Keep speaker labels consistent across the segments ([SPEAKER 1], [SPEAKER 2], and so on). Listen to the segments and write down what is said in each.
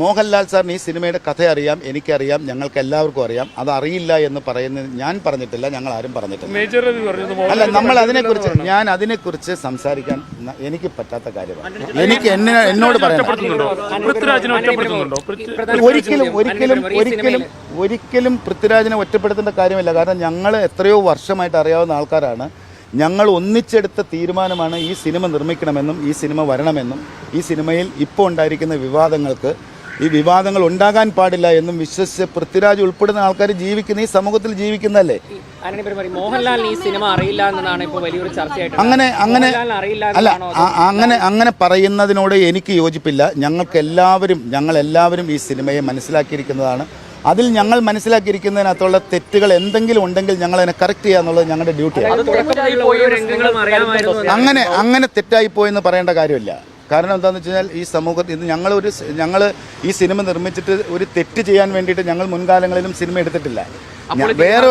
[SPEAKER 1] മോഹൻലാൽ സാറിന് ഈ സിനിമയുടെ കഥ അറിയാം എനിക്കറിയാം ഞങ്ങൾക്ക് എല്ലാവർക്കും അറിയാം. അത് അറിയില്ല എന്ന് പറയുന്നത് ഞാൻ പറഞ്ഞിട്ടില്ല ഞങ്ങൾ ആരും പറഞ്ഞിട്ടില്ല.
[SPEAKER 2] മേജർ
[SPEAKER 1] അല്ല നമ്മൾ അതിനെക്കുറിച്ച് ഞാൻ അതിനെക്കുറിച്ച് സംസാരിക്കാൻ എനിക്ക് പറ്റാത്ത കാര്യമാണ്. എനിക്ക് എന്നെ എന്നോട് ഒരിക്കലും ഒരിക്കലും ഒരിക്കലും ഒരിക്കലും പൃഥ്വിരാജിനെ ഒറ്റപ്പെടുത്തേണ്ട കാര്യമില്ല. കാരണം ഞങ്ങൾ എത്രയോ വർഷമായിട്ട് അറിയാവുന്ന ആൾക്കാരാണ്. ഞങ്ങൾ ഒന്നിച്ചെടുത്ത തീരുമാനമാണ് ഈ സിനിമ നിർമ്മിക്കണമെന്നും ഈ സിനിമ വരണമെന്നും ഈ സിനിമയിൽ ഇപ്പോൾ ഉണ്ടായിരിക്കുന്ന വിവാദങ്ങൾക്ക് ഈ വിവാദങ്ങൾ ഉണ്ടാകാൻ പാടില്ല എന്നും വിശ്വസിച്ച് പൃഥ്വിരാജ് ഉൾപ്പെടുന്ന ആൾക്കാർ ജീവിക്കുന്ന ഈ സമൂഹത്തിൽ
[SPEAKER 3] ജീവിക്കുന്നല്ലേ മോഹൻലാലിന് ഈ സിനിമ അറിയില്ല എന്നതാണ് ഇപ്പോൾ വലിയൊരു ചർച്ചയായിട്ട്
[SPEAKER 1] അങ്ങനെ അങ്ങനെ അല്ല അങ്ങനെ അങ്ങനെ പറയുന്നതിനോട് എനിക്ക് യോജിപ്പില്ല. ഞങ്ങൾക്ക് എല്ലാവരും ഞങ്ങൾ എല്ലാവരും ഈ സിനിമയെ മനസ്സിലാക്കിയിരിക്കുന്നതാണ്. അതിൽ ഞങ്ങൾ മനസ്സിലാക്കിയിരിക്കുന്നതിനകത്തുള്ള തെറ്റുകൾ എന്തെങ്കിലും ഉണ്ടെങ്കിൽ ഞങ്ങൾ അതിനെ കറക്റ്റ് ചെയ്യുക എന്നുള്ളത് ഞങ്ങളുടെ ഡ്യൂട്ടിയാണ് അങ്ങനെ അങ്ങനെ തെറ്റായി പോയെന്ന് പറയേണ്ട കാര്യമില്ല. കാരണം എന്താണെന്ന് വെച്ച് കഴിഞ്ഞാൽ ഈ സമൂഹത്തിൽ ഇത് ഞങ്ങളൊരു ഒരു ഞങ്ങൾ ഈ സിനിമ നിർമ്മിച്ചിട്ട് ഒരു തെറ്റ് ചെയ്യാൻ വേണ്ടിയിട്ട് ഞങ്ങൾ മുൻകാലങ്ങളിലും സിനിമ എടുത്തിട്ടില്ല. വേറെ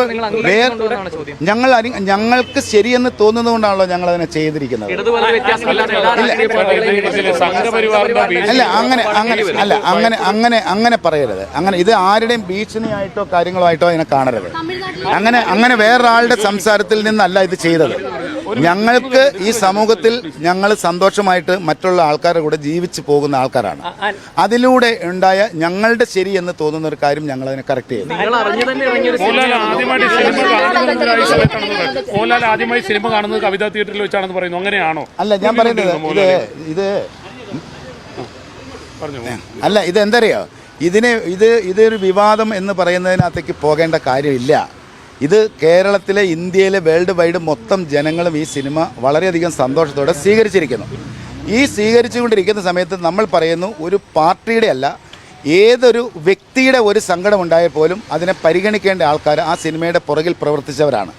[SPEAKER 1] വേറെ ഞങ്ങൾ അരി- ഞങ്ങൾക്ക് ശരിയെന്ന് തോന്നുന്നതുകൊണ്ടാണല്ലോ ഞങ്ങൾ അതിനെ ചെയ്തിരിക്കുന്നത് അല്ല അങ്ങനെ അങ്ങനെ അല്ല അങ്ങനെ അങ്ങനെ അങ്ങനെ പറയരുത്. അങ്ങനെ ഇത് ആരുടെയും ഭീഷണിയായിട്ടോ കാര്യങ്ങളോ ആയിട്ടോ അതിനെ കാണരുത്. അങ്ങനെ അങ്ങനെ വേറൊരാളുടെ സംസാരത്തിൽ നിന്നല്ല ഇത് ചെയ്തത്. ഞങ്ങൾക്ക് ഈ സമൂഹത്തിൽ ഞങ്ങൾ സന്തോഷമായിട്ട് മറ്റുള്ള ആൾക്കാരുടെ കൂടെ ജീവിച്ചു പോകുന്ന ആൾക്കാരാണ്. അതിലൂടെ ഉണ്ടായ ഞങ്ങളുടെ ശരി എന്ന് തോന്നുന്ന ഒരു കാര്യം ഞങ്ങൾ അതിനെ കറക്റ്റ്
[SPEAKER 2] ചെയ്യുന്നു സിനിമ കാണുന്നത് സമയത്താണെന്ന് മോഹൻലാൽ ആദ്യമായി സിനിമ കാണുന്നത് കവിതാ തിയേറ്ററിൽ വെച്ചാണെന്ന് പറയുന്നു. അങ്ങനെയാണോ?
[SPEAKER 1] അല്ല ഞാൻ പറയുന്നത് ഇത് ഇത്
[SPEAKER 2] പറഞ്ഞു
[SPEAKER 1] അല്ല ഇത് എന്തറിയോ ഇതിനെ ഇത് ഇതൊരു വിവാദം എന്ന് പറയുന്നതിനകത്തേക്ക് പോകേണ്ട കാര്യമില്ല. ഇത് കേരളത്തിലെ ഇന്ത്യയിലെ വേൾഡ് വൈഡ് മൊത്തം ജനങ്ങളും ഈ സിനിമ വളരെയധികം സന്തോഷത്തോടെ സ്വീകരിച്ചിരിക്കുന്നു. ഈ സ്വീകരിച്ചുകൊണ്ടിരിക്കുന്ന സമയത്ത് നമ്മൾ പറയുന്നു ഒരു പാർട്ടിയുടെ അല്ല ഏതൊരു വ്യക്തിയുടെ ഒരു സങ്കടം ഉണ്ടായാൽ പോലും അതിനെ പരിഗണിക്കേണ്ട ആൾക്കാർ ആ സിനിമയുടെ പുറകിൽ പ്രവർത്തിച്ചവരാണ്.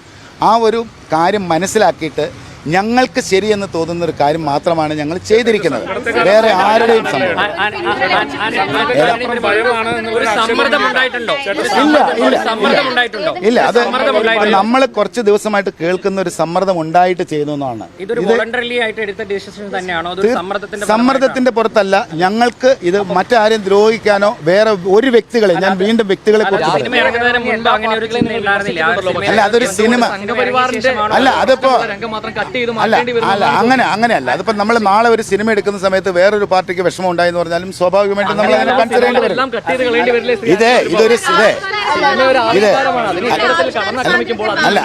[SPEAKER 1] ആ ഒരു കാര്യം മനസ്സിലാക്കിയിട്ട് ഞങ്ങൾക്ക് ശരിയെന്ന് തോന്നുന്ന ഒരു കാര്യം മാത്രമാണ് ഞങ്ങൾ ചെയ്തിരിക്കുന്നത് വേറെ ആരുടെയും ഇല്ല ഇല്ല അത് നമ്മൾ കുറച്ച് ദിവസമായിട്ട് കേൾക്കുന്ന ഒരു സമ്മർദ്ദം ഉണ്ടായിട്ട്
[SPEAKER 3] അതൊരു സമ്മർദ്ദത്തിന്റെ
[SPEAKER 1] പുറത്തല്ല ഞങ്ങൾക്ക് ഇത് മറ്റാരെയും ദ്രോഹിക്കാനോ വേറെ ഒരു വ്യക്തികളെ ഞാൻ വീണ്ടും വ്യക്തികളെ കുറിച്ച് അല്ല അതൊരു സിനിമ അല്ല അതിപ്പോ അല്ല അല്ല അങ്ങനെ അങ്ങനെയല്ല. അതിപ്പോ നമ്മൾ നാളെ ഒരു സിനിമ എടുക്കുന്ന സമയത്ത് വേറൊരു പാർട്ടിക്ക് വിഷമം ഉണ്ടായെന്ന് പറഞ്ഞാലും സ്വാഭാവികമായിട്ടും നമ്മൾ അങ്ങനെ കൺസിഡർ ചെയ്യേണ്ടി വരും. ഇതേ ഇതൊരു ഇതേ ഇത്. അല്ല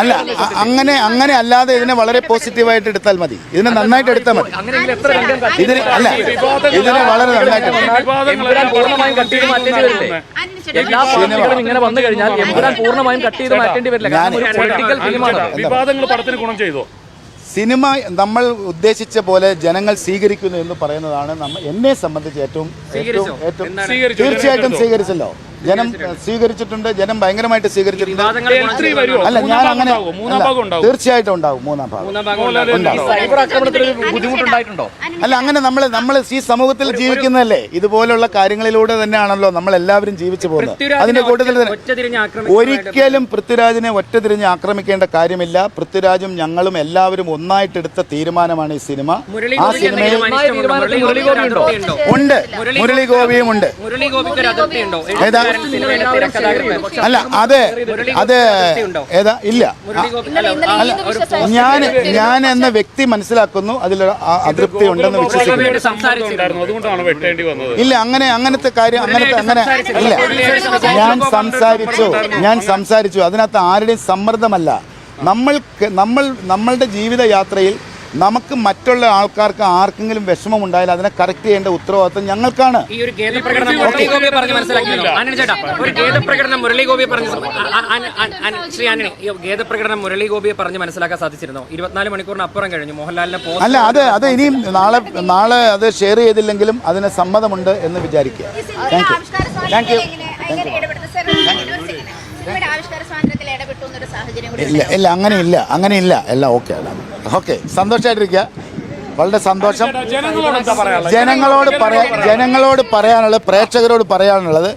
[SPEAKER 1] അല്ല അങ്ങനെ അങ്ങനെ അല്ലാതെ ഇതിനെ വളരെ പോസിറ്റീവായിട്ട് എടുത്താൽ മതി. ഇതിനെ നന്നായിട്ട് എടുത്താൽ മതി. ഇതിന് അല്ല ഇതിനെ വളരെ നന്നായിട്ട്
[SPEAKER 4] ഇങ്ങനെ വന്നു കഴിഞ്ഞാൽ എമ്പുരാൻ പൂർണമായും കട്ട് ചെയ്ത് മാറ്റേണ്ടി വരില്ല. ഒരു പൊളിറ്റിക്കൽ ഫിലിമാണ്
[SPEAKER 2] വിവാദങ്ങൾ പടത്തിന് ഗുണം ചെയ്തോ?
[SPEAKER 1] സിനിമ നമ്മൾ ഉദ്ദേശിച്ച പോലെ ജനങ്ങൾ സ്വീകരിക്കുന്നു എന്ന് പറയുന്നതാണ് നമ്മ എന്നെ സംബന്ധിച്ച് ഏറ്റവും തീർച്ചയായിട്ടും സ്വീകരിച്ചല്ലോ. ജനം സ്വീകരിച്ചിട്ടുണ്ട്. ജനം ഭയങ്കരമായിട്ട് സ്വീകരിച്ചിട്ടുണ്ട്. അല്ല ഞാൻ അങ്ങനെ
[SPEAKER 2] മൂന്നാം ഭാഗം ഉണ്ടാവും
[SPEAKER 1] തീർച്ചയായിട്ടും ഉണ്ടാവും. മൂന്നാം ഭാഗം.
[SPEAKER 4] ബുദ്ധിമുട്ടുണ്ടായിട്ടുണ്ടോ?
[SPEAKER 1] അല്ല അങ്ങനെ നമ്മൾ നമ്മൾ ഈ സമൂഹത്തിൽ ജീവിക്കുന്നതല്ലേ? ഇതുപോലുള്ള കാര്യങ്ങളിലൂടെ തന്നെയാണല്ലോ നമ്മൾ എല്ലാവരും ജീവിച്ചു പോകുന്നത്. അതിന്റെ കൂട്ടത്തിൽ ഒരിക്കലും പൃഥ്വിരാജിനെ ഒറ്റ തിരിഞ്ഞ് ആക്രമിക്കേണ്ട കാര്യമില്ല. പൃഥ്വിരാജും ഞങ്ങളും എല്ലാവരും ഒന്നായിട്ടെടുത്ത തീരുമാനമാണ് ഈ സിനിമ. ആ സിനിമയിൽ? ഉണ്ട്. മുരളി ഗോപിയും ഉണ്ട്. ഏതാ? അല്ല അത് അതെ ഏതാ ഇല്ല. ഞാൻ ഞാൻ എന്ന വ്യക്തി മനസ്സിലാക്കുന്നു അതിൽ അതൃപ്തി ഉണ്ടെന്ന് വിശ്വസിക്കുന്നു.
[SPEAKER 2] ഉണ്ടായിരുന്നു അതുകൊണ്ടാണ് വെട്ടേണ്ടി വന്നത്.
[SPEAKER 1] ഇല്ല അങ്ങനെ അങ്ങനത്തെ കാര്യം അങ്ങനത്തെ അങ്ങനെ ഇല്ല. ഞാൻ സംസാരിച്ചു ഞാൻ സംസാരിച്ചു അതിനകത്ത് ആരുടെയും സമ്മർദ്ദമല്ല. നമ്മൾ നമ്മൾ നമ്മളുടെ ജീവിതയാത്രയിൽ നമുക്ക് മറ്റുള്ള ആൾക്കാർക്ക് ആർക്കെങ്കിലും വിഷമം ഉണ്ടായാൽ അതിനെ കറക്റ്റ് ചെയ്യേണ്ട ഉത്തരവാദിത്വം ഞങ്ങൾക്കാണ്.
[SPEAKER 3] ഈ ഒരു ഖേദപ്രകടനം മുരളി ഗോപിയെ പറഞ്ഞ് മനസ്സിലാക്കിയല്ലോ. ആനണി ചേട്ടാ ഒരു ഖേദപ്രകടനം മുരളി ഗോപിയെ പറഞ്ഞ് ശ്രീ ആനണി ഈ ഖേദപ്രകടനം മുരളി ഗോപിയെ പറഞ്ഞ് മനസ്സിലാക്കാൻ സാധിച്ചിരുന്നോ? ഇരുപത്തിനാല് മണിക്കൂറിന് അപ്പുറം കഴിഞ്ഞു. മോഹൻലാലിനെ പോസ്റ്റ്
[SPEAKER 1] അല്ല അത് അത് ഇനിയും നാളെ നാളെ അത് ഷെയർ ചെയ്തില്ലെങ്കിലും അതിന് സമ്മതമുണ്ട് എന്ന് വിചാരിക്കുക. താങ്ക് യു താങ്ക് യു ഇല്ല ഇല്ല അങ്ങനെ ഇല്ല അങ്ങനെ ഇല്ല എല്ലാം ഓക്കെ ഓക്കെ സന്തോഷമായിട്ടിരിക്കുക വളരെ സന്തോഷം.
[SPEAKER 2] ജനങ്ങളോട്
[SPEAKER 1] പറയാ ജനങ്ങളോട് പറയാനുള്ളത് പ്രേക്ഷകരോട് പറയാനുള്ളത്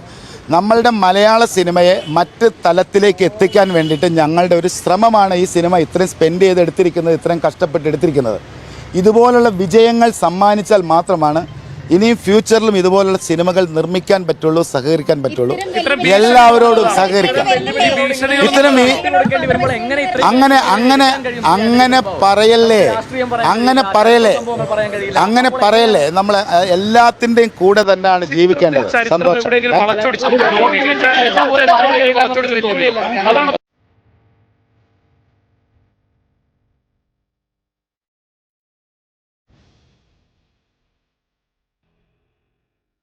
[SPEAKER 1] നമ്മളുടെ മലയാള സിനിമയെ മറ്റ് തലത്തിലേക്ക് എത്തിക്കാൻ വേണ്ടിയിട്ട് ഞങ്ങളുടെ ഒരു ശ്രമമാണ് ഈ സിനിമ ഇത്രയും സ്പെൻഡ് ചെയ്ത് എടുത്തിരിക്കുന്നത് ഇത്രയും കഷ്ടപ്പെട്ട് എടുത്തിരിക്കുന്നത്. ഇതുപോലുള്ള വിജയങ്ങൾ സമ്മാനിച്ചാൽ മാത്രമാണ് ഇനിയും ഫ്യൂച്ചറിലും ഇതുപോലുള്ള സിനിമകൾ നിർമ്മിക്കാൻ പറ്റുള്ളൂ സഹകരിക്കാൻ പറ്റുള്ളൂ. എല്ലാവരോടും സഹകരിക്കാം. ഇത്തരം അങ്ങനെ അങ്ങനെ അങ്ങനെ പറയല്ലേ? അങ്ങനെ പറയല്ലേ? അങ്ങനെ പറയല്ലേ? നമ്മൾ എല്ലാത്തിന്റെയും കൂടെ തന്നെയാണ് ജീവിക്കേണ്ടത്. സന്തോഷം.